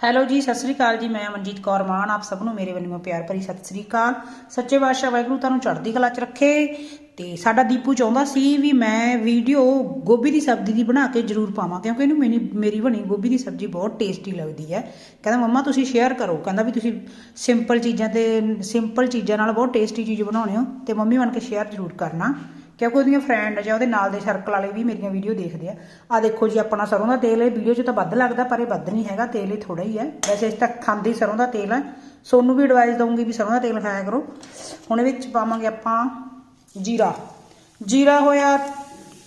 Hello ਜੀ, ਸਤਿ ਸ੍ਰੀ ਅਕਾਲ ਜੀ, ਮੈਂ ਮਨਜੀਤ ਕੌਰ ਮਾਨ, ਆਪ ਸਭ ਨੂੰ ਮੇਰੇ ਵੱਲੋਂ ਪਿਆਰ ਭਰੀ ਸਤਿ ਸ੍ਰੀ ਅਕਾਲ। ਸੱਚੇ ਪਾਤਸ਼ਾਹ ਵਾਹਿਗੁਰੂ ਤੁਹਾਨੂੰ ਚੜ੍ਹਦੀ ਕਲਾ 'ਚ ਰੱਖੇ ਤੇ ਸਾਡਾ ਦੀਪੂ ਚਾਹੁੰਦਾ ਸੀ ਵੀ ਮੈਂ ਵੀਡੀਓ ਗੋਭੀ ਦੀ ਸਬਜ਼ੀ ਦੀ ਬਣਾ ਕੇ ਜ਼ਰੂਰ ਪਾਵਾਂ, ਕਿਉਂਕਿ ਇਹਨੂੰ ਮੇਰੀ ਮੇਰੀ ਬਣੀ ਗੋਭੀ ਦੀ ਸਬਜ਼ੀ ਬਹੁਤ ਟੇਸਟੀ ਲੱਗਦੀ ਹੈ। ਕਹਿੰਦਾ, ਮੰਮਾ, ਤੁਸੀਂ ਸ਼ੇਅਰ ਕਰੋ। ਕਹਿੰਦਾ ਵੀ ਤੁਸੀਂ ਸਿੰਪਲ ਚੀਜ਼ਾਂ ਤੇ ਸਿੰਪਲ ਚੀਜ਼ਾਂ ਨਾਲ ਬਹੁਤ ਟੇਸਟੀ ਚੀਜ਼ ਬਣਾਉਣੇ ਹੋ ਤੇ ਮੰਮੀ ਬਣ ਕੇ ਸ਼ੇਅਰ ਜ਼ਰੂਰ ਕਰਨਾ। ਕਿਉਂਕਿ ਉਹਦੀਆਂ ਫਰੈਂਡ ਜਾਂ ਉਹਦੇ ਨਾਲ ਦੇ ਸਰਕਲ ਵਾਲੇ ਵੀ ਮੇਰੀਆਂ ਵੀਡੀਓ ਦੇਖਦੇ ਆ। ਆ ਦੇਖੋ ਜੀ, ਆਪਣਾ ਸਰੋਂ ਦਾ ਤੇਲ ਇਹ ਵੀਡੀਓ 'ਚ ਤਾਂ ਵੱਧ ਲੱਗਦਾ, ਪਰ ਇਹ ਵੱਧ ਨਹੀਂ ਹੈਗਾ, ਤੇਲ ਇਹ ਥੋੜਾ ਹੀ ਹੈ ਵੈਸੇ ਇਸ ਤੱਕ ਖਾਂਦੇ ਹੀ ਸਰੋਂ ਦਾ ਤੇਲ ਹੈ ਸੋਨੂੰ ਵੀ ਐਡਵਾਈਸ ਦਊਂਗੀ ਵੀ ਸਰੋਂ ਦਾ ਤੇਲ ਖਾਇਆ ਕਰੋ। ਹੁਣ ਇਹਦੇ ਵਿੱਚ ਪਾਵਾਂਗੇ ਆਪਾਂ ਜੀਰਾ। ਜੀਰਾ ਹੋਇਆ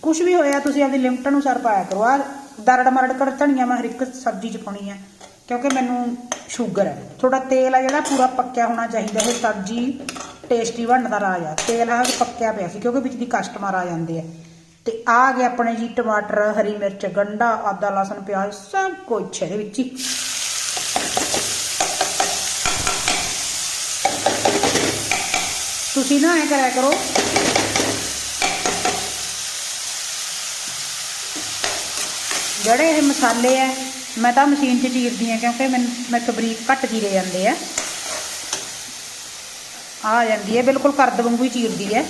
ਕੁਝ ਵੀ ਹੋਇਆ, ਤੁਸੀਂ ਆਪਦੀ ਲਿਮਟ ਅਨੁਸਾਰ ਪਾਇਆ ਕਰੋ। ਆ ਦਰੜ ਮਰੜ ਕਰ ਧਨੀਆ ਮੈਂ ਹਰ ਇੱਕ ਸਬਜ਼ੀ 'ਚ ਪਾਉਣੀ ਹੈ ਕਿਉਂਕਿ ਮੈਨੂੰ ਸ਼ੂਗਰ ਹੈ ਥੋੜਾ ਤੇਲ ਆ ਜਿਹੜਾ ਪੂਰਾ ਪੱਕਿਆ ਹੋਣਾ ਚਾਹੀਦਾ, ਇਹ ਸਬਜ਼ੀ ਟੇਸਟੀ ਬਣਨ ਦਾ ਰਾਜ ਆ। ਤੇਲ ਆ ਪੱਕਿਆ ਪਿਆ ਸੀ ਕਿਉਂਕਿ ਵਿੱਚ ਦੀ ਕਸਟਮਰ ਆ ਜਾਂਦੇ ਆ। ਤੇ ਆ ਗਏ ਆਪਣੇ ਜੀ ਟਮਾਟਰ, ਹਰੀ ਮਿਰਚ, ਗੰਡਾ ਆਦਾ ਲਸਣ, ਪਿਆਜ਼, ਸਭ ਕੁਝ ਇਹਦੇ ਵਿੱਚ ਹੀ। ਤੁਸੀਂ ਨਾ ਐ ਕਰਿਆ ਕਰੋ। ਜਿਹੜੇ ਇਹ ਮਸਾਲੇ ਆ, ਮੈਂ ਤਾਂ ਮਸ਼ੀਨ 'ਚ ਚੀਰਦੀ ਆ ਕਿਉਂਕਿ ਮੈਨੂੰ ਮੈਥੋਂ ਬਰੀਕ ਘੱਟ ਚੀਰੇ ਜਾਂਦੇ ਆ। ਆ ਜਾਂਦੀ ਹੈ, ਬਿਲਕੁਲ ਕਰਦ ਵਾਂਗੂ ਹੀ ਚੀਰਦੀ ਹੈ।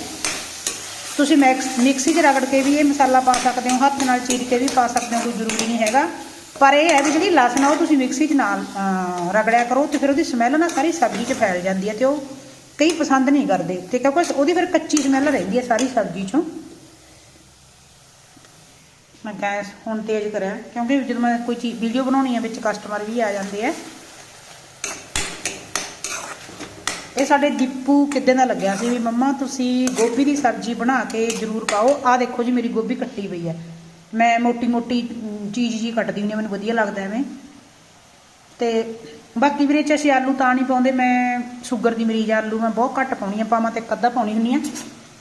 ਤੁਸੀਂ ਮੈਕਸ ਮਿਕਸੀ 'ਚ ਰਗੜ ਕੇ ਵੀ ਇਹ ਮਸਾਲਾ ਪਾ ਸਕਦੇ ਹੋ, ਹੱਥ ਨਾਲ ਚੀਰ ਕੇ ਵੀ ਪਾ ਸਕਦੇ ਹੋ, ਕੋਈ ਜ਼ਰੂਰੀ ਨਹੀਂ ਹੈਗਾ। ਪਰ ਇਹ ਹੈ ਵੀ ਜਿਹੜੀ ਲਸਣ ਆ ਉਹ ਤੁਸੀਂ ਮਿਕਸੀ 'ਚ ਨਾਲ ਰਗੜਿਆ ਕਰੋ ਤੇ ਫਿਰ ਉਹਦੀ ਸਮੈਲ ਨਾ ਸਾਰੀ ਸਬਜ਼ੀ 'ਚ ਫੈਲ ਜਾਂਦੀ ਹੈ ਤੇ ਉਹ ਕਈ ਪਸੰਦ ਨਹੀਂ ਕਰਦੇ। ਤੇ ਕਿਉਂਕਿ ਉਹਦੀ ਫਿਰ ਕੱਚੀ ਸਮੈਲ ਰਹਿੰਦੀ ਹੈ ਸਾਰੀ ਸਬਜ਼ੀ 'ਚੋਂ। ਮੈਂ ਗੈਸ ਹੁਣ ਤੇਜ਼ ਕਰਿਆ, ਕਿਉਂਕਿ ਜਦੋਂ ਮੈਂ ਕੋਈ ਚੀਜ਼ ਵੀਡੀਓ ਬਣਾਉਣੀ ਹੈ ਵਿੱਚ ਕਸਟਮਰ ਵੀ ਆ ਜਾਂਦੇ ਆ ਇਹ ਸਾਡੇ ਦੀਪੂ ਕਿੱਦਾਂ ਦਾ ਲੱਗਿਆ ਸੀ? ਵੀ ਮੰਮਾ, ਤੁਸੀਂ ਗੋਭੀ ਦੀ ਸਬਜ਼ੀ ਬਣਾ ਕੇ ਜ਼ਰੂਰ ਪਾਓ। ਆਹ ਦੇਖੋ ਜੀ, ਮੇਰੀ ਗੋਭੀ ਕੱਟੀ ਪਈ ਹੈ। ਮੈਂ ਮੋਟੀ ਮੋਟੀ ਚੀਜ਼ ਜੀ ਕੱਟਦੀ ਹੁੰਦੀ ਹਾਂ, ਮੈਨੂੰ ਵਧੀਆ ਲੱਗਦਾ ਐਵੇਂ। ਤੇ ਬਾਕੀ ਵੀਰੇ ਚ ਅਸੀਂ ਆਲੂ ਤਾਂ ਨਹੀਂ ਪਾਉਂਦੇ, ਮੈਂ ਸ਼ੂਗਰ ਦੀ ਮਰੀਜ਼ ਆਲੂ ਮੈਂ ਬਹੁਤ ਘੱਟ ਪਾਉਣੀ ਆ ਪਾਵਾਂ ਤੇ ਇੱਕ ਅੱਧਾ ਪਾਉਣੀ ਹੁੰਦੀ ਆ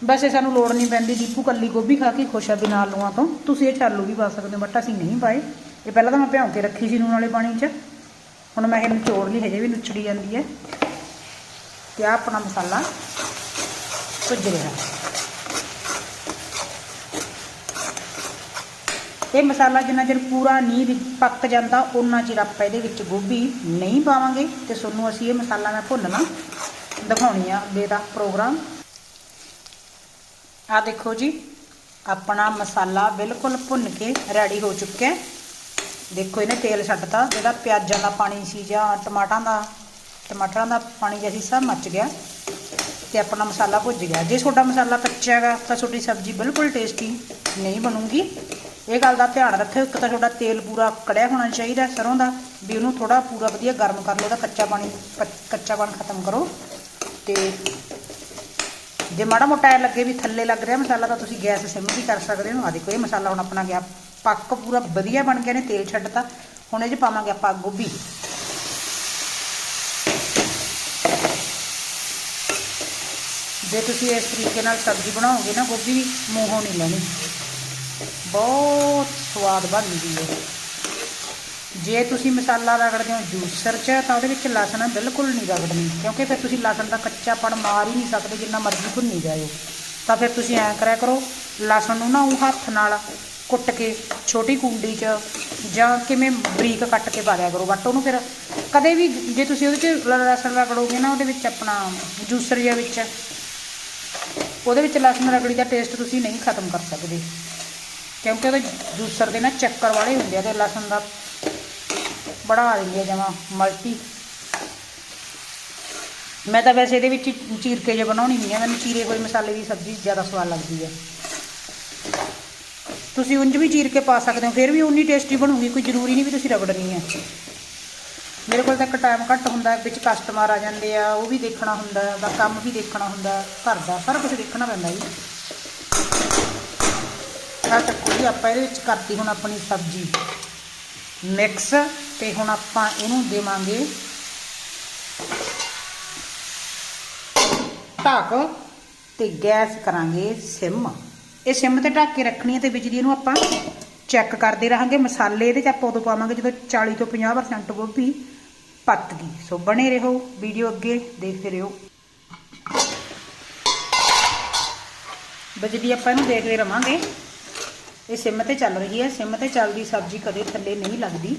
ਵੈਸੇ ਸਾਨੂੰ ਲੋੜ ਨਹੀਂ ਪੈਂਦੀ, ਦੀਪੂ ਕੱਲੀ ਗੋਭੀ ਖਾ ਕੇ ਖੁਸ਼ ਆ ਬਿਨਾਂ ਆਲੂਆਂ ਤੋਂ। ਤੁਸੀਂ ਇਹ ਚ ਆਲੂ ਵੀ ਪਾ ਸਕਦੇ ਹੋ, ਬਟ ਅਸੀਂ ਨਹੀਂ ਪਾਏ। ਇਹ ਪਹਿਲਾਂ ਤਾਂ ਮੈਂ ਭਿਉਂ ਕੇ ਰੱਖੀ ਸੀ ਨੂਨ ਵਾਲੇ ਪਾਣੀ 'ਚ। ਹੁਣ ਮੈਂ ਇਹ ਨਿਚੋੜ ਲਈ, ਹਜੇ ਵੀ ਨੁਚੜੀ ਜਾਂਦੀ ਹੈ। ਤੇ ਆਹ ਆਪਣਾ ਮਸਾਲਾ ਭੁੱਜ ਰਿਹਾ। ਇਹ ਮਸਾਲਾ ਜਿੰਨਾ ਚਿਰ ਪੂਰਾ ਨਹੀਂ ਰਿ- ਪੱਕ ਜਾਂਦਾ ਉਹਨਾਂ ਚਿਰ ਆਪਾਂ ਇਹਦੇ ਵਿੱਚ ਗੋਭੀ ਨਹੀਂ ਪਾਵਾਂਗੇ ਤੇ ਤੁਹਾਨੂੰ ਅਸੀਂ ਇਹ ਮਸਾਲਾ ਮੈਂ ਭੁੰਨਣਾ ਦਿਖਾਉਣੀ ਆ ਅੱਗੇ ਦਾ ਪ੍ਰੋਗਰਾਮ। ਆ ਦੇਖੋ ਜੀ, ਆਪਣਾ ਮਸਾਲਾ ਬਿਲਕੁਲ ਭੁੰਨ ਕੇ ਰੈਡੀ ਹੋ ਚੁੱਕਿਆ। ਦੇਖੋ ਇਹਨੇ ਤੇਲ ਛੱਡਤਾ ਜਿਹੜਾ ਪਿਆਜ਼ਾਂ ਦਾ ਪਾਣੀ ਸੀ ਜਾਂ ਟਮਾਟਾਂ ਦਾ ਟਮਾਟਰਾਂ ਦਾ ਪਾਣੀ ਜਿਹਾ ਸੀ ਸਭ ਮੱਚ ਗਿਆ ਤੇ ਆਪਣਾ ਮਸਾਲਾ ਭੁੱਜ ਗਿਆ। ਜੇ ਤੁਹਾਡਾ ਮਸਾਲਾ ਕੱਚਾ ਹੈਗਾ ਤਾਂ ਤੁਹਾਡੀ ਸਬਜ਼ੀ ਬਿਲਕੁਲ ਟੇਸਟੀ ਨਹੀਂ ਬਣੂਗੀ। ਇਹ ਗੱਲ ਦਾ ਧਿਆਨ ਰੱਖਿਓ, ਇੱਕ ਤਾਂ ਤੁਹਾਡਾ ਤੇਲ ਪੂਰਾ ਕੜਿਆ ਹੋਣਾ ਚਾਹੀਦਾ ਸਰੋਂ ਦਾ, ਵੀ ਉਹਨੂੰ ਥੋੜਾ ਪੂਰਾ ਵਧੀਆ ਗਰਮ ਕਰ ਲਓ ਤਾਂ ਕੱਚਾ ਪਾਣੀ ਕੱਚਾ ਪਾਣੀ ਖਤਮ ਕਰੋ। ਤੇ ਜੇ ਮਾੜਾ ਮੋਟਾ ਐ ਲੱਗੇ ਵੀ ਥੱਲੇ ਲੱਗ ਰਿਹਾ ਮਸਾਲਾ, ਤਾਂ ਤੁਸੀਂ ਗੈਸ ਸਿਮ ਵੀ ਕਰ ਸਕਦੇ ਹੋ। ਆ ਦੇਖੋ, ਇਹ ਮਸਾਲਾ ਹੁਣ ਆਪਣਾ ਗਿਆ। ਪੱਕ ਪੂਰਾ ਵਧੀਆ ਬਣ ਗਿਆ ਨੇ, ਤੇਲ ਛੱਡਤਾ। ਹੁਣ ਇਹ 'ਚ ਪਾਵਾਂਗੇ ਆਪਾਂ ਗੋਭੀ। ਜੇ ਤੁਸੀਂ ਇਸ ਤਰੀਕੇ ਨਾਲ ਸਬਜ਼ੀ ਬਣਾਓਗੇ ਨਾ, ਗੋਭੀ ਦੀ ਮੂੰਹੋਂ ਨਹੀਂ ਲੈਣੀ। ਬਹੁਤ ਸਵਾਦ ਬਣਦੀ ਹੈ। ਜੇ ਤੁਸੀਂ ਮਸਾਲਾ ਰਗੜਦੇ ਹੋ ਜੂਸਰ 'ਚ ਤਾਂ ਉਹਦੇ ਵਿੱਚ ਲਸਣ ਬਿਲਕੁਲ ਨਹੀਂ ਰਗੜਨੀ, ਕਿਉਂਕਿ ਫਿਰ ਤੁਸੀਂ ਲਸਣ ਦਾ ਕੱਚਾਪਣ ਮਾਰ ਹੀ ਨਹੀਂ ਸਕਦੇ, ਜਿੰਨਾ ਮਰਜ਼ੀ ਭੁੰਨੀ ਜਾਇਓ। ਤਾਂ ਫਿਰ ਤੁਸੀਂ ਐਂ ਕਰਿਆ ਕਰੋ, ਲਸਣ ਨੂੰ ਨਾ ਉਹ ਹੱਥ ਨਾਲ ਕੁੱਟ ਕੇ, ਛੋਟੀ ਕੁੰਡੀ 'ਚ ਜਾਂ ਕਿਵੇਂ ਬਰੀਕ ਕੱਟ ਕੇ ਪਾ ਦਿਆ ਕਰੋ। ਬਟ ਉਹਨੂੰ ਫਿਰ ਕਦੇ ਵੀ, ਜੇ ਤੁਸੀਂ ਉਹਦੇ 'ਚ ਲਸਣ ਰਗੜੋਗੇ ਨਾ, ਉਹਦੇ ਵਿੱਚ ਆਪਣਾ ਜੂਸਰ ਜਿਹਾ ਵਿੱਚ ਉਹਦੇ ਵਿੱਚ ਲਸਣ, ਰਗੜੀ ਦਾ ਟੇਸਟ ਤੁਸੀਂ ਨਹੀਂ ਖਤਮ ਕਰ ਸਕਦੇ। ਕਿਉਂਕਿ ਉਹਦੇ ਜੂਸਰ ਦੇ ਨਾ ਚੱਕਰ ਵਾਲੇ ਹੁੰਦੇ ਆ ਤੇ ਲਸਣ ਦਾ ਬੜਾ ਦਿੰਦੀ ਆ ਜਮਾ ਮਲਟੀ। ਮੈਂ ਤਾਂ ਵੈਸੇ ਇਹਦੇ ਵਿੱਚ ਚੀਰ ਕੇ ਜੇ ਬਣਾਉਣੀ ਨਹੀਂ ਆ, ਮੈਨੂੰ ਚੀਰੇ ਹੋਏ ਮਸਾਲੇ ਦੀ ਸਬਜ਼ੀ ਜ਼ਿਆਦਾ ਸਵਾਦ ਲੱਗਦੀ ਹੈ ਤੁਸੀਂ ਉਂਝ ਵੀ ਚੀਰ ਕੇ ਪਾ ਸਕਦੇ ਹੋ, ਫਿਰ ਵੀ ਉਨੀ ਟੇਸਟੀ ਬਣੂਗੀ, ਕੋਈ ਜ਼ਰੂਰੀ ਨਹੀਂ ਵੀ ਤੁਸੀਂ ਰਗੜਨੀ ਹੈ ਮੇਰੇ ਕੋਲ ਤਾਂ ਇੱਕ ਟਾਈਮ ਘੱਟ ਹੁੰਦਾ ਵਿੱਚ ਕਸਟਮਰ ਆ ਜਾਂਦੇ ਆ, ਉਹ ਵੀ ਦੇਖਣਾ ਹੁੰਦਾ ਦਾ ਕੰਮ ਵੀ ਦੇਖਣਾ ਹੁੰਦਾ ਘਰ ਦਾ ਸਾਰਾ ਕੁਝ ਦੇਖਣਾ ਪੈਂਦਾ ਜੀ। ਆ ਚੱਕੋ ਜੀ, ਆਪਾਂ ਇਹਦੇ ਵਿੱਚ ਕਰਤੀ ਹੁਣ ਆਪਣੀ ਸਬਜ਼ੀ। ਮਿਕਸ ਤੇ ਹੁਣ ਆਪਾਂ ਇਹਨੂੰ ਦੇਵਾਂਗੇ ਢੱਕ ਤੇ ਗੈਸ ਕਰਾਂਗੇ ਸਿਮ। ਇਹ ਸਿਮ ਤੇ ਢੱਕ ਕੇ ਰੱਖਣੀ ਹੈ ਤੇ ਬਿਜਲੀ ਨੂੰ ਆਪਾਂ ਚੈੱਕ ਕਰਦੇ ਰਹਾਂਗੇ। ਮਸਾਲੇ ਇਹਦੇ ਚ ਆਪਾਂ ਉਦੋਂ ਪਾਵਾਂਗੇ ਜਦੋਂ 40 ਤੋਂ 50% ਗੋਭੀ। ਪੱਕ ਗਈ ਸੋ ਬਣੇ ਰਹੋ, ਵੀਡੀਓ ਅੱਗੇ ਦੇਖਦੇ ਰਹੋ। ਬਜਲੀ ਆਪਾਂ ਇਹਨੂੰ ਦੇਖਦੇ ਰਵਾਂਗੇ। ਇਹ ਸਿਮ ਤੇ ਚੱਲ ਰਹੀ ਹੈ। ਸਿਮ ਤੇ ਚੱਲਦੀ ਸਬਜ਼ੀ ਕਦੇ ਥੱਲੇ ਨਹੀਂ ਲੱਗਦੀ।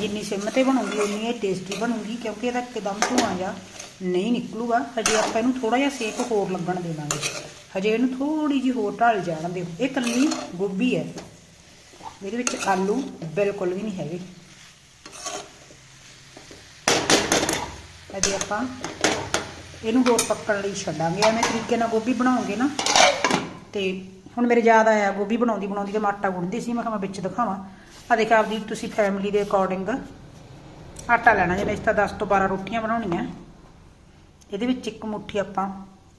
ਜਿੰਨੀ ਸਿਮ ਤੇ ਬਣੂਗੀ, ਉਨੀ ਇਹ ਟੇਸਟੀ ਬਣੂਗੀ, ਕਿਉਂਕਿ ਇਹਦਾ ਇੱਕਦਮ ਧੂਆਂ ਜਾ ਨਹੀਂ ਨਿਕਲੂਗਾ। ਹਜੇ ਆਪਾਂ ਇਹਨੂੰ ਥੋੜਾ ਜਿਹਾ ਸੇਕ ਹੋਰ ਲੱਗਣ ਦੇਵਾਂਗੇ। ਹਜੇ ਇਹਨੂੰ ਥੋੜੀ ਜਿਹੀ ਹੋਰ ਢਾਲ ਜਾਣ ਦਿਓ। ਇਹ ਕੱਲੀ ਗੋਭੀ ਹੈ। ਇਹਦੇ ਵਿੱਚ ਆਲੂ ਬਿਲਕੁਲ ਵੀ ਨਹੀਂ ਹੈਗੇ। ਅਜੇ ਆਪਾਂ ਇਹਨੂੰ ਹੋਰ ਪੱਕਣ ਲਈ ਛੱਡਾਂਗੇ। ਐਵੇਂ ਤਰੀਕੇ ਨਾਲ ਗੋਭੀ ਬਣਾਉਂਗੇ ਨਾ, ਤੇ ਹੁਣ ਮੇਰੇ ਯਾਦ ਆਇਆ ਗੋਭੀ ਬਣਾਉਂਦੀ ਬਣਾਉਂਦੀ ਤੇ ਮੈਂ ਆਟਾ ਗੁੰਨਦੀ ਸੀ, ਮੈਂ ਕਿਹਾ ਮੈਂ ਵਿੱਚ ਦਿਖਾਵਾਂ। ਆ ਦੇਖ ਆਪਦੀ ਤੁਸੀਂ ਫੈਮਿਲੀ ਦੇ ਅਕੋਰਡਿੰਗ ਆਟਾ ਲੈਣਾ, ਜਿਵੇਂ ਇਸ ਤਾਂ 10 ਤੋਂ 12 ਰੋਟੀਆਂ ਬਣਾਉਣੀਆਂ। ਇਹਦੇ ਵਿੱਚ ਇੱਕ ਮੁੱਠੀ ਆਪਾਂ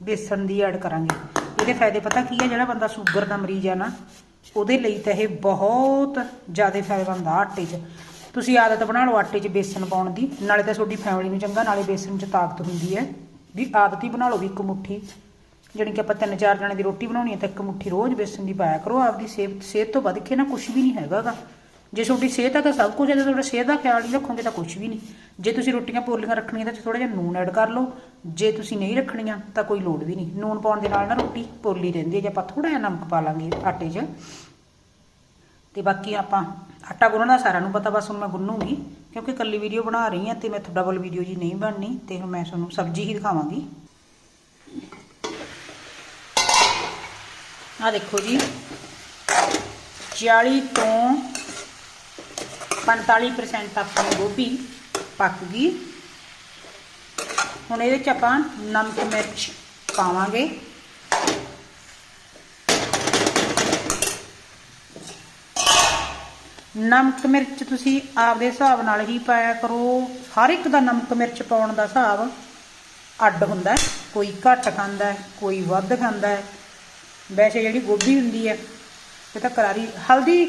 ਬੇਸਣ ਦੀ ਐਡ ਕਰਾਂਗੇ। ਇਹਦੇ ਫਾਇਦੇ ਪਤਾ ਕੀ ਹੈ ਜਿਹੜਾ ਬੰਦਾ ਸ਼ੂਗਰ ਦਾ ਮਰੀਜ਼ ਆ ਨਾ, ਉਹਦੇ ਲਈ ਤਾਂ ਇਹ ਬਹੁਤ ਜ਼ਿਆਦਾ ਫਾਇਦੇਮੰਦ ਆ ਆਟੇ 'ਚ। ਤੁਸੀਂ ਆਦਤ ਬਣਾ ਲਓ ਆਟੇ 'ਚ ਬੇਸਣ ਪਾਉਣ ਦੀ, ਨਾਲੇ ਤਾਂ ਤੁਹਾਡੀ ਫੈਮਿਲੀ ਨੂੰ ਚੰਗਾ, ਨਾਲੇ ਬੇਸਣ 'ਚ ਤਾਕਤ ਹੁੰਦੀ ਹੈ। ਵੀ ਆਦਤ ਹੀ ਬਣਾ ਲਓ ਵੀ ਇੱਕ ਮੁੱਠੀ। ਜਾਣੀ ਕਿ ਆਪਾਂ ਤਿੰਨ ਚਾਰ ਜਣੇ ਦੀ ਰੋਟੀ ਬਣਾਉਣੀ ਹੈ ਤਾਂ ਇੱਕ ਮੁੱਠੀ ਰੋਜ਼ ਬੇਸਣ ਦੀ ਪਾਇਆ ਕਰੋ, ਆਪਦੀ ਸਿਹਤ ਸਿਹਤ ਤੋਂ ਵੱਧ ਕੇ ਨਾ ਕੁਝ ਵੀ ਨਹੀਂ ਹੈਗਾਗਾ ਜੇ ਤੁਹਾਡੀ ਸਿਹਤ ਹੈ ਤਾਂ ਸਭ ਕੁਝ ਹੈ, ਜੇ ਤੁਹਾਡਾ ਸਿਹਤ ਦਾ ਖਿਆਲ ਨਹੀਂ ਰੱਖੋਗੇ ਤਾਂ ਕੁਝ ਵੀ ਨਹੀਂ। ਜੇ ਤੁਸੀਂ ਰੋਟੀਆਂ ਪੋਲੀਆਂ ਰੱਖਣੀਆਂ ਤਾਂ ਥੋੜਾ ਜਿਹਾ ਨੂਨ ਐਡ ਕਰ ਲਓ। ਜੇ ਤੁਸੀਂ ਨਹੀਂ ਰੱਖਣੀਆਂ ਤਾਂ ਕੋਈ ਲੋੜ ਵੀ ਨਹੀਂ। ਨੂਨ ਪਾਉਣ ਦੇ ਨਾਲ ਨਾ ਰੋਟੀ ਪੋਲੀ ਰਹਿੰਦੀ ਹੈ, ਜੇ ਆਪਾਂ ਥੋੜਾ ਜਿਹਾ ਨਮਕ ਪਾ ਲਾਂਗੇ ਆਟੇ 'ਚ ਤੇ ਬਾਕੀ ਆਪਾਂ ਆਟਾ ਗੁੰਨਣਾ ਸਾਰਿਆਂ ਨੂੰ ਪਤਾ, ਬਸ ਹੁਣ ਮੈਂ ਗੁੰਨੂਗੀ, ਕਿਉਂਕਿ ਕੱਲੀ ਵੀਡੀਓ ਬਣਾ ਰਹੀ ਹਾਂ ਤੇ ਮੈਂ ਡਬਲ ਵੀਡੀਓ ਜੀ ਨਹੀਂ ਬਣਨੀ ਤੇ ਹੁਣ ਮੈਂ ਤੁਹਾਨੂੰ ਸਬਜ਼ੀ ਹੀ ਦਿਖਾਵਾਂਗੀ। ਆ ਦੇਖੋ ਜੀ 40 ਤੋਂ 45% ਆਪਣੀ ਗੋਭੀ ਪੱਕ ਗਈ। ਹੁਣ ਇਹਦੇ ਚ ਆਪਾਂ ਨਮਕ ਮਿਰਚ ਪਾਵਾਂਗੇ। ਨਮਕ ਮਿਰਚ ਤੁਸੀਂ ਆਪਦੇ ਹਿਸਾਬ ਨਾਲ ਹੀ ਪਾਇਆ ਕਰੋ। ਹਰ ਇੱਕ ਦਾ ਨਮਕ ਮਿਰਚ ਪਾਉਣ ਦਾ ਹਿਸਾਬ ਅੱਡ ਹੁੰਦਾ ਕੋਈ ਘੱਟ ਖਾਂਦਾ ਕੋਈ ਵੱਧ ਖਾਂਦਾ ਵੈਸੇ ਜਿਹੜੀ ਗੋਭੀ ਹੁੰਦੀ ਹੈ, ਇਹ ਤਾਂ ਕਰਾਰੀ ਹਲਦੀ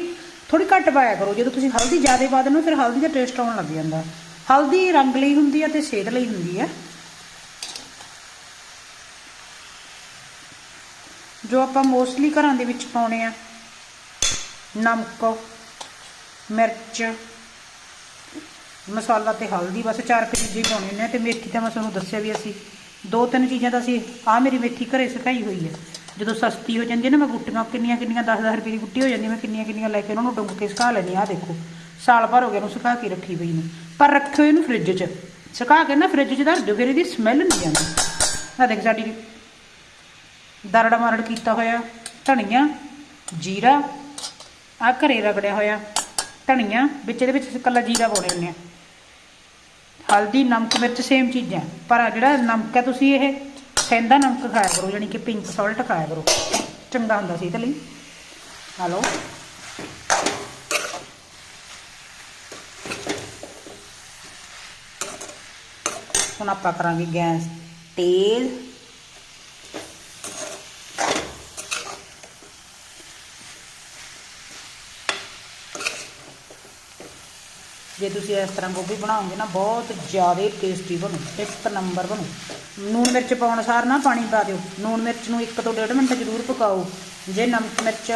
ਥੋੜੀ ਘੱਟ ਪਾਇਆ ਕਰੋ। ਜਦੋਂ ਤੁਸੀਂ ਹਲਦੀ ਜ਼ਿਆਦਾ ਪਾ ਦਿੰਦੇ ਹੋ, ਫਿਰ ਹਲਦੀ ਦਾ ਟੇਸਟ ਆਉਣ ਲੱਗ ਜਾਂਦਾ ਹਲਦੀ ਰੰਗ ਲਈ ਹੁੰਦੀ ਹੈ ਤੇ ਸਿਹਤ ਲਈ ਹੁੰਦੀ ਹੈ। ਜੋ ਆਪਾਂ ਮੋਸਟਲੀ ਘਰਾਂ ਦੇ ਵਿੱਚ ਪਾਉਣੇ ਆ, ਨਮਕ ਮਿਰਚ, ਮਸਾਲਾ ਤੇ ਹਲਦੀ, ਬਸ ਚਾਰ ਕੁ ਚੀਜ਼ਾਂ ਹੀ ਪਾਉਣੀਆਂ ਨੇ। ਤੇ ਮੇਥੀ ਤਾਂ ਮੈਂ ਤੁਹਾਨੂੰ ਦੱਸਿਆ ਵੀ ਅਸੀਂ ਦੋ ਤਿੰਨ ਚੀਜ਼ਾਂ ਤਾਂ ਅਸੀਂ ਆ ਮੇਰੀ ਮੇਥੀ ਘਰੇ ਸੁਕਾਈ ਹੋਈ ਹੈ। ਜਦੋਂ ਸਸਤੀ ਹੋ ਜਾਂਦੀ ਹੈ ਨਾ, ਮੈਂ ਗੁੱਟੀਆਂ ਕਿੰਨੀਆਂ ਕਿੰਨੀਆਂ 10-10 ਰੁਪਏ ਦੀ ਗੁੱਟੀ ਹੋ ਜਾਂਦੀ ਮੈਂ ਕਿੰਨੀਆਂ ਕਿੰਨੀਆਂ ਲੈ ਕੇ ਉਹਨਾਂ ਨੂੰ ਡੁੰਗ ਕੇ ਸੁਕਾ ਲੈਂਦੀ ਆ ਦੇਖੋ, ਸਾਲ ਭਰ ਹੋ ਗਿਆ ਉਹਨੂੰ ਸੁਕਾ ਕੇ ਰੱਖੀ ਪਈ ਨੂੰ। ਪਰ ਰੱਖਿਓ ਇਹਨੂੰ ਫ੍ਰਿਜ 'ਚ। ਸੁਕਾ ਕੇ ਨਾ ਫ੍ਰਿਜ 'ਚ ਧਰ ਦਿਓ ਫਿਰ ਇਹਦੀ ਸਮੈਲ ਨਹੀਂ ਆਉਂਦੀ। ਆ ਦੇਖ ਸਾਡੀ ਦਰੜਾ ਮਾਰੜ ਕੀਤਾ ਹੋਇਆ ਧਨੀਆ, ਜੀਰਾ ਆ ਘਰੇ ਰਗੜਿਆ ਹੋਇਆ। ਧਨੀਆ ਵਿੱਚ ਇਹਦੇ ਵਿੱਚ ਅਸੀਂ ਇਕੱਲਾ ਜੀਰਾ ਪਾਉਣੇ ਹੁੰਦੇ ਆ। ਹਲਦੀ, ਨਮਕ, ਮਿਰਚ ਸੇਮ ਚੀਜ਼ਾਂ ਪਰ ਆ ਜਿਹੜਾ ਨਮਕ ਹੈ ਤੁਸੀਂ ਇਹ ਸੈਂਦਾ ਨਮਕ ਖਾਇਆ ਕਰੋ, ਯਾਨੀ ਕਿ ਪਿੰਕ ਸਾਲਟ ਖਾਇਆ ਕਰੋ। ਚੰਗਾ ਹੁੰਦਾ ਸੀ ਇਹਦੇ ਲਈ। ਹਲੋ। ਹੁਣ ਆਪਾਂ ਕਰਾਂਗੇ ਗੈਸ ਤੇਜ਼ ਜੇ ਤੁਸੀਂ ਇਸ ਤਰ੍ਹਾਂ ਗੋਭੀ ਬਣਾਓਗੇ ਨਾ, ਬਹੁਤ ਜ਼ਿਆਦਾ ਟੇਸਟੀ ਬਣੂ ਇੱਕ ਨੰਬਰ ਬਣੂ। ਨੂਣ ਮਿਰਚ ਪਾਉਣ ਸਾਰ ਨਾ ਪਾਣੀ ਪਾ ਦਿਓ। ਨੂਣ ਮਿਰਚ ਨੂੰ 1 ਤੋਂ 1.5 ਮਿੰਟ ਜ਼ਰੂਰ ਪਕਾਓ। ਜੇ ਨਮਕ ਮਿਰਚ,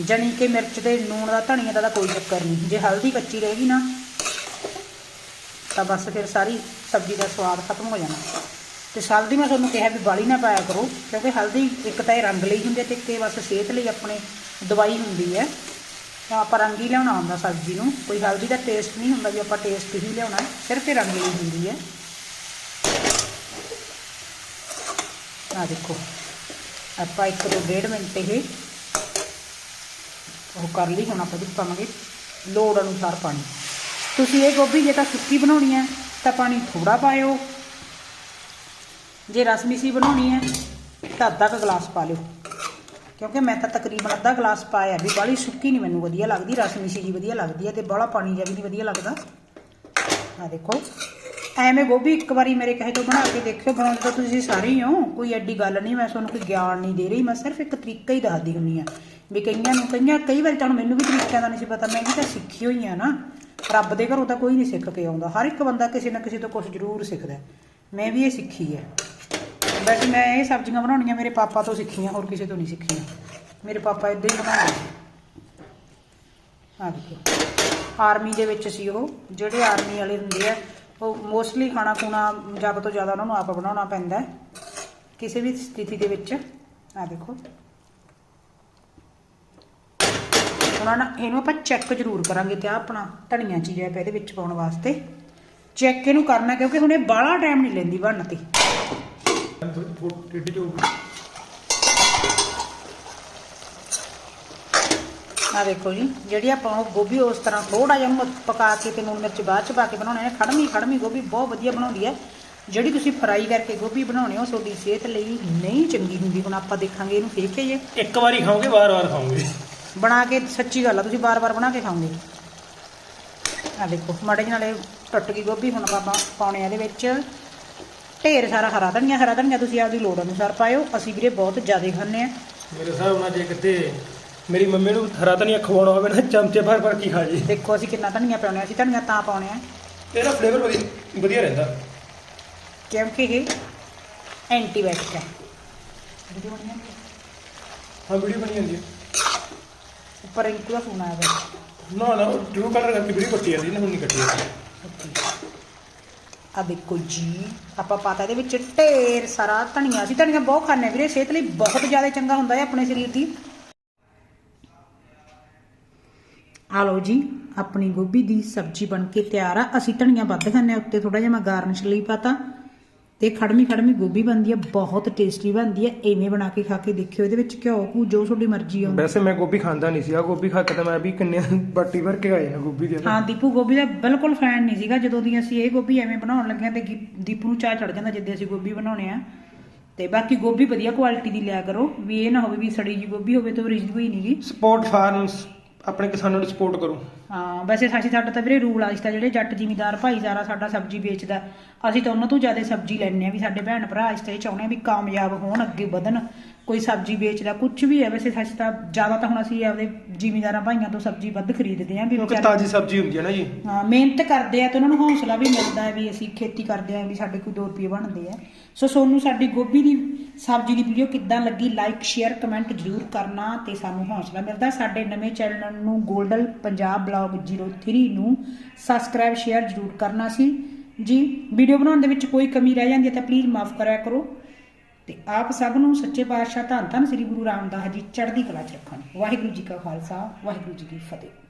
ਜਣੀ ਕਿ ਮਿਰਚ ਤੇ ਨੂਣ ਦਾ ਧਨੀਆ ਦਾ ਤਾਂ ਕੋਈ ਚੱਕਰ ਨਹੀਂ। ਜੇ ਹਲਦੀ ਕੱਚੀ ਰਹੇਗੀ ਨਾ, ਤਾਂ ਬਸ ਫਿਰ ਸਾਰੀ ਸਬਜ਼ੀ ਦਾ ਸਵਾਦ ਖਤਮ ਹੋ ਜਾਣਾ। ਤੇ ਹਲਦੀ ਮੈਂ ਤੁਹਾਨੂੰ ਕਿਹਾ ਵੀ ਬਾਲੀ ਨਾ ਪਾਇਆ ਕਰੋ, ਕਿਉਂਕਿ ਹਲਦੀ ਇੱਕ ਤਾਂ ਇਹ ਰੰਗ ਲਈ ਹੁੰਦੀ ਹੈ ਤੇ ਇੱਕ ਇਹ ਬਸ ਸਿਹਤ ਲਈ ਆਪਣੇ ਦਵਾਈ ਹੁੰਦੀ ਹੈ। ਤਾਂ ਆਪਾਂ ਰੰਗ ਹੀ ਲਿਆਉਣਾ ਹੁੰਦਾ ਸਬਜ਼ੀ ਨੂੰ। ਕੋਈ ਹਲਦੀ ਦਾ ਟੇਸਟ ਨਹੀਂ ਹੁੰਦਾ ਵੀ ਆਪਾਂ ਟੇਸਟ ਹੀ ਲਿਆਉਣਾ ਸਿਰਫ ਇਹ ਰੰਗ ਹੁੰਦੀ ਹੈ। ਆ ਦੇਖੋ, ਆਪਾਂ ਇੱਕ ਤੋਂ ਡੇਢ ਮਿੰਟ ਇਹ ਉਹ ਕਰ ਲਈ, ਹੁਣ ਆਪਾਂ ਵਿੱਚ ਪਾਵਾਂਗੇ ਲੋੜ ਅਨੁਸਾਰ ਪਾਣੀ। ਤੁਸੀਂ ਇਹ ਗੋਭੀ ਜੇ ਤਾਂ ਸੁੱਕੀ ਬਣਾਉਣੀ ਹੈ, ਤਾਂ ਪਾਣੀ ਥੋੜਾ ਪਾਇਓ। ਜੇ ਰਸਮੀਸੀ ਬਣਾਉਣੀ ਹੈ, ਤਾਂ ਅੱਧਾ ਕੁ ਗਲਾਸ ਪਾ ਲਿਓ। ਕਿਉਂਕਿ ਮੈਂ ਤਾਂ ਤਕਰੀਬਨ ਅੱਧਾ ਗਲਾਸ ਪਾਇਆ ਵੀ ਬਾਹਲੀ ਸੁੱਕੀ ਨਹੀਂ ਮੈਨੂੰ ਵਧੀਆ ਲੱਗਦੀ ਰਸਮੀਸੀ ਜੀ ਵਧੀਆ ਲੱਗਦੀ ਹੈ ਤੇ ਬਾਹਲਾ ਪਾਣੀ ਜਿਹਾ ਵੀ ਨਹੀਂ ਵਧੀਆ ਲੱਗਦਾ। ਆ ਦੇਖੋ, ਐਵੇਂ ਗੋਭੀ ਇੱਕ ਵਾਰੀ ਮੇਰੇ ਕਹੇ ਤੋਂ ਬਣਾ ਕੇ ਦੇਖਿਓ, ਬਣਾਉਣ ਤਾਂ ਤੁਸੀਂ ਸਾਰੇ ਹੀ ਹੋ ਕੋਈ ਐਡੀ ਗੱਲ ਨਹੀਂ ਮੈਂ ਤੁਹਾਨੂੰ ਕੋਈ ਗਿਆਨ ਨਹੀਂ ਦੇ ਰਹੀ, ਮੈਂ ਸਿਰਫ ਇੱਕ ਤਰੀਕਾ ਹੀ ਦੱਸਦੀ ਹੁੰਨੀ ਆ ਵੀ ਕਈਆਂ ਨੂੰ, ਕਈਆਂ ਕਈ ਵਾਰੀ ਤੁਹਾਨੂੰ ਮੈਨੂੰ ਵੀ ਤਰੀਕਿਆਂ ਦਾ ਨਹੀਂ ਸੀ ਪਤਾ, ਮੈਂ ਵੀ ਤਾਂ ਸਿੱਖੀ ਹੋਈ ਆ ਨਾ। ਰੱਬ ਦੇ ਘਰੋਂ ਤਾਂ ਕੋਈ ਨਹੀਂ ਸਿੱਖ ਕੇ ਆਉਂਦਾ, ਹਰ ਇੱਕ ਬੰਦਾ ਕਿਸੇ ਨਾ ਕਿਸੇ ਤੋਂ ਕੁਝ ਜ਼ਰੂਰ ਸਿੱਖਦਾ ਮੈਂ ਵੀ ਇਹ ਸਿੱਖੀ ਹੈ। ਵੈਸੇ ਮੈਂ ਇਹ ਸਬਜ਼ੀਆਂ ਬਣਾਉਣੀਆਂ ਮੇਰੇ ਪਾਪਾ ਤੋਂ ਸਿੱਖੀਆਂ, ਹੋਰ ਕਿਸੇ ਤੋਂ ਨਹੀਂ ਸਿੱਖੀਆਂ। ਮੇਰੇ ਪਾਪਾ ਇਦਾਂ ਹੀ ਬਣਾਉਂਦੇ ਆ ਦੇਖੋ, ਆਰਮੀ ਦੇ ਵਿੱਚ ਸੀ ਉਹ, ਜਿਹੜੇ ਆਰਮੀ ਵਾਲੇ ਹੁੰਦੇ ਆ, ਉਹ ਮੋਸਟਲੀ ਖਾਣਾ ਖੁਣਾ ਜ਼ਿਆਦਾ ਤੋਂ ਜ਼ਿਆਦਾ ਉਹਨਾਂ ਨੂੰ ਆਪ ਬਣਾਉਣਾ ਪੈਂਦਾ ਕਿਸੇ ਵੀ ਸਥਿਤੀ ਦੇ ਵਿੱਚ। ਆ ਦੇਖੋ। ਉਹਨਾਂ ਨਾਲ ਇਹਨੂੰ ਆਪਾਂ ਚੈੱਕ ਜ਼ਰੂਰ ਕਰਾਂਗੇ ਤੇ ਆਹ ਆਪਣਾ ਧਨੀਆ ਚੀਰਿਆ ਪਿਆ ਇਹਦੇ ਵਿੱਚ ਪਾਉਣ ਵਾਸਤੇ। ਚੈੱਕ ਇਹਨੂੰ ਕਰਨਾ, ਕਿਉਂਕਿ ਹੁਣ ਇਹ ਬਾਹਲਾ ਟਾਈਮ ਨਹੀਂ ਲੈਂਦੀ ਬਣਨ ਤੇ। ਆ ਦੇਖੋ ਜੀ ਜਿਹੜੀ ਆਪਾਂ ਉਹ ਗੋਭੀ ਉਸ ਤਰ੍ਹਾਂ ਥੋੜਾ ਜਿਹਾ ਪਕਾ ਕੇ ਤੇ ਨੂਨ ਮਿਰਚ ਬਾਅਦ ਚ ਪਾ ਕੇ ਬਣਾਉਣੇ ਨੇ ਖੜਮੀ ਖੜਮੀ ਗੋਭੀ ਬਹੁਤ ਵਧੀਆ ਬਣਾਉਂਦੀ ਹੈ। ਜਿਹੜੀ ਤੁਸੀਂ ਫਰਾਈ ਕਰਕੇ ਗੋਭੀ ਬਣਾਉਣੇ ਹੋ ਤੁਹਾਡੀ ਸਿਹਤ ਲਈ ਨਹੀਂ ਚੰਗੀ ਹੁੰਦੀ। ਹੁਣ ਆਪਾਂ ਦੇਖਾਂਗੇ ਇਹਨੂੰ ਫੇਰ ਕੇ ਜੇ। ਇੱਕ ਵਾਰੀ ਖਾਓਗੇ ਵਾਰ-ਵਾਰ ਖਾਓਗੇ। ਬਣਾ ਕੇ ਸੱਚੀ ਗੱਲ ਆ ਤੁਸੀਂ ਬਾਰ-ਬਾਰ ਬਣਾ ਕੇ ਖਾਓਗੇ। ਆ ਦੇਖੋ ਮਾੜੇ ਜਿਹੇ ਨਾਲੇ ਟੁੱਟ ਗਈ ਗੋਭੀ ਹੁਣ ਆਪਾਂ ਪਾਉਣੇ ਆ ਇਹਦੇ ਵਿੱਚ। ਢੇਰ ਸਾਰਾ ਹਰਾ ਧਨੀਆ ਹਰਾ ਧਨੀਆ ਤੁਸੀਂ ਆਪਦੀ ਲੋੜ ਅਨੁਸਾਰ ਪਾਇਓ। ਅਸੀਂ ਵੀਰੇ ਬਹੁਤ ਜ਼ਿਆਦਾ ਖਾਂਦੇ ਆ ਮੇਰੇ ਹਿਸਾਬ ਨਾਲ ਜੇ ਕਿਤੇ ਮੇਰੀ ਮੰਮੀ ਨੂੰ ਹਰਾ ਧਨੀਆ ਖਵਾਉਣਾ ਹੋਵੇ ਨਾ ਚਮਚੇ ਭਰ ਭਰ ਕੇ ਖਾ ਜੀ। ਦੇਖੋ ਅਸੀਂ ਕਿੰਨਾ ਧਨੀਆ ਪਾਉਣੇ ਆ ਅਸੀਂ ਧਨੀਆ ਤਾਂ ਪਾਉਣੇ ਆ ਇਹਦਾ ਫਲੇਵਰ ਵਧੀਆ ਵਧੀਆ ਰਹਿੰਦਾ। ਕਿਉਂਕਿ ਇਹ ਐਂਟੀਬਾਇਓਟਿਕ ਹੈ। ਵੀਡੀਓ ਬਣੀ ਜਾਂਦੀ ਹੈ। ਹਾਂ ਵੀਡੀਓ ਬਣੀ ਜਾਂਦੀ ਹੈ। ਉੱਪਰ ਰਿੰਕੂ ਦਾ ਫੋਨ ਆਇਆ ਵਾ ਨਾ ਨਾ ਟਰੂ ਕਲਰ ਕਰਕੇ ਵੀਡੀਓ ਕੱਟੀ ਜਾਂਦੀ ਨਾ ਹੁਣ ਨਹੀਂ ਕੱਟੀ ਜਾਂਦੀ। ਆ ਦੇਖੋ ਜੀ, ਆਪਾਂ ਪਾਤਾ ਇਹਦੇ ਵਿੱਚ ਢੇਰ ਸਾਰਾ ਧਨੀਆ ਅਸੀਂ ਧਨੀਆ ਬਹੁਤ ਖਾਂਦੇ ਹਾਂ ਵੀਰੇ, ਸਿਹਤ ਲਈ ਬਹੁਤ ਜ਼ਿਆਦਾ ਚੰਗਾ ਹੁੰਦਾ ਹੈ ਆਪਣੇ ਸਰੀਰ ਦੀ। ਆ ਲਓ ਜੀ, ਆਪਣੀ ਗੋਭੀ ਦੀ ਸਬਜ਼ੀ ਬਣ ਕੇ ਤਿਆਰ ਆ। ਅਸੀਂ ਧਨੀਆ ਵੱਧ ਖਾਂਦੇ ਹਾਂ ਉੱਤੇ ਥੋੜਾ ਜਿਹਾ ਮੈਂ ਗਾਰਨਿਸ਼ ਲਈ ਪਾਤਾ ਤੇ ਖੜਮੀ ਖੜਮੀ ਗੋਭੀ ਬਣਦੀ ਹੈ ਬਹੁਤ ਟੇਸਟੀ ਬਣਦੀ ਹੈ। ਐਵੇਂ ਬਣਾ ਕੇ ਖਾ ਕੇ ਦੇਖਿਓ ਇਹਦੇ ਵਿੱਚ ਘਿਓ ਘੂ ਜੋ ਤੁਹਾਡੀ ਮਰਜ਼ੀ ਆਉਂਦੀ ਵੈਸੇ ਮੈਂ ਗੋਭੀ ਖਾਂਦਾ ਨਹੀਂ ਸੀ ਆ ਗੋਭੀ ਖਾ ਕੇ ਤਾਂ ਮੈਂ ਵੀ ਕਿੰਨੇ ਬਾਟੀ ਭਰ ਕੇ ਆਏ ਨਾ ਗੋਭੀ ਦੇ ਹਾਂ ਦੀਪੂ ਗੋਭੀ ਦਾ ਬਿਲਕੁਲ ਫੈਨ ਨਹੀਂ ਸੀਗਾ ਜਦੋਂ ਦੀ ਅਸੀਂ ਇਹ ਗੋਭੀ ਐਵੇਂ ਬਣਾਉਣ ਲੱਗੇ ਤੇ ਦੀਪੂ ਨੂੰ ਚਾਹ ਚੜ ਜਾਂਦਾ ਜਿੱਦੇ ਅਸੀਂ ਗੋਭੀ ਬਣਾਉਣੇ ਆ। ਤੇ ਬਾਕੀ ਗੋਭੀ ਵਧੀਆ ਕੁਆਲਿਟੀ ਦੀ ਲਿਆ ਕਰੋ ਵੀ ਇਹ ਨਾ ਹੋਵੇ ਵੀ ਸੜੀ ਜੀ ਗੋਭੀ ਹੋਵੇ ਤਾਂ ਓਰੀਜਨਲ ਹੀ ਨਹੀਂਗੀ ਸਪੋਰਟ ਫਾਰਮਸ ਆਪਣੇ ਕਿਸਾਨਾਂ ਨੂੰ ਸਪੋਰਟ ਕਰੋ। ਹਾਂ ਵੈਸੇ ਸਾਡੀ ਸਾਡਾ ਤਾਂ ਵੀਰੇ ਰੂਲ ਆ ਇਸ ਤਾਂ ਜਿਹੜੇ ਜੱਟ ਜ਼ਿਮੀਦਾਰ ਭਾਈਚਾਰਾ ਸਾਡਾ ਸਬਜ਼ੀ ਵੇਚਦਾ ਅਸੀਂ ਤਾਂ ਉਹਨਾਂ ਤੋਂ ਜ਼ਿਆਦਾ ਸਬਜ਼ੀ ਲੈਣੇ ਆ ਵੀ ਸਾਡੇ ਭੈਣ ਭਰਾ ਇਸ ਤੇ ਚਾਹੁੰਦੇ ਆ ਵੀ ਕਾਮਯਾਬ ਹੋਣ ਅੱਗੇ ਵਧਣ ਕੋਈ ਸਬਜ਼ੀ ਵੇਚਦਾ ਕੁਝ ਵੀ ਹੈ ਵੈਸੇ ਅਸੀਂ ਤਾਂ ਜ਼ਿਆਦਾ ਤਾਂ ਹੁਣ ਅਸੀਂ ਆਪਦੇ ਜ਼ਿਮੀਦਾਰਾਂ ਭਾਈਆਂ ਤੋਂ ਸਬਜ਼ੀ ਵੱਧ ਖਰੀਦਦੇ ਆ ਵੀ ਕਿਉਂਕਿ ਤਾਜ਼ੀ ਸਬਜ਼ੀ ਹੁੰਦੀ ਹੈ ਨਾ ਜੀ। ਹਾਂ ਮਿਹਨਤ ਕਰਦੇ ਆ ਤੇ ਉਹਨਾਂ ਨੂੰ ਹੌਸਲਾ ਵੀ ਮਿਲਦਾ ਹੈ ਵੀ ਅਸੀਂ ਖੇਤੀ ਕਰਦੇ ਆ ਵੀ ਸਾਡੇ ਕੋਈ 2 ਰੁਪਏ ਬਣਦੇ ਆ। ਸੋ ਸੋਨੂੰ ਸਾਡੀ ਗੋਭੀ ਦੀ ਸਬਜ਼ੀ ਦੀ ਵੀਡੀਓ ਕਿੱਦਾਂ ਲੱਗੀ? ਲਾਈਕ ਸ਼ੇਅਰ ਕਮੈਂਟ ਜਰੂਰ ਕਰਨਾ ਤੇ ਸਾਨੂੰ ਹੌਸਲਾ ਮਿਲਦਾ। ਸਾਡੇ ਨਵੇਂ ਚੈਨਲ ਨੂੰ ਗੋਲਡਨ ਪੰਜਾਬ ਬਲੌਗ 03 ਨੂੰ ਸਬਸਕ੍ਰਾਈਬ ਸ਼ੇਅਰ ਜਰੂਰ ਕਰਨਾ ਸੀ। ਜੀ ਵੀਡੀਓ ਬਣਾਉਣ ਦੇ ਵਿੱਚ ਕੋਈ ਕਮੀ ਰਹਿ ਜਾਂਦੀ ਹੈ ਤਾਂ ਪਲੀਜ਼ ਮਾਫ ਕਰਿਆ ਕਰੋ। ਤੇ ਆਪ ਸਭ ਨੂੰ ਸੱਚੇ ਪਾਤਸ਼ਾਹ ਧੰਨ ਧੰਨ ਸ੍ਰੀ ਗੁਰੂ ਰਾਮਦਾਸ ਜੀ, ਚੜ੍ਹਦੀ ਕਲਾ ਚ ਰੱਖਣ। ਵਾਹਿਗੁਰੂ ਜੀ ਕਾ ਖਾਲਸਾ, ਵਾਹਿਗੁਰੂ ਜੀ ਕੀ ਫਤਿਹ।